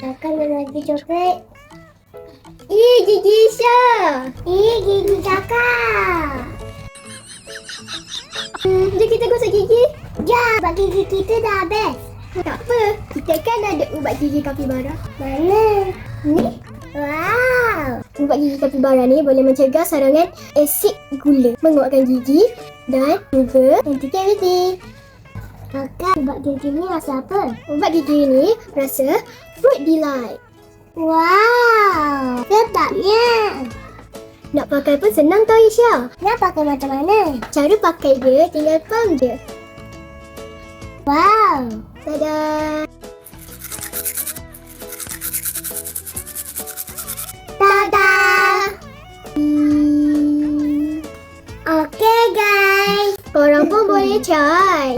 Kakak nak lagi coklat. Ih, gigi Syah. Ih, gigi kakak. Hmm, jom kita gosok gigi. Ya, ubat gigi kita dah habis. Tak apa, kita kan ada ubat gigi kapibara. Mana? Ni? Wow. Ubat gigi kapibara ni boleh mencegah sarangan asid gula, menguatkan gigi dan juga anti-cavity. Kakak, ubat gigi ni rasa apa? Ubat gigi ni rasa fruit delight. Wow, sedapnya. Nak pakai pun senang tau Isha. Nak pakai macam mana? Cara pakai dia tinggal pump je. Wow. Tada. Tada. Hmm. Okay guys. Korang pun boleh try.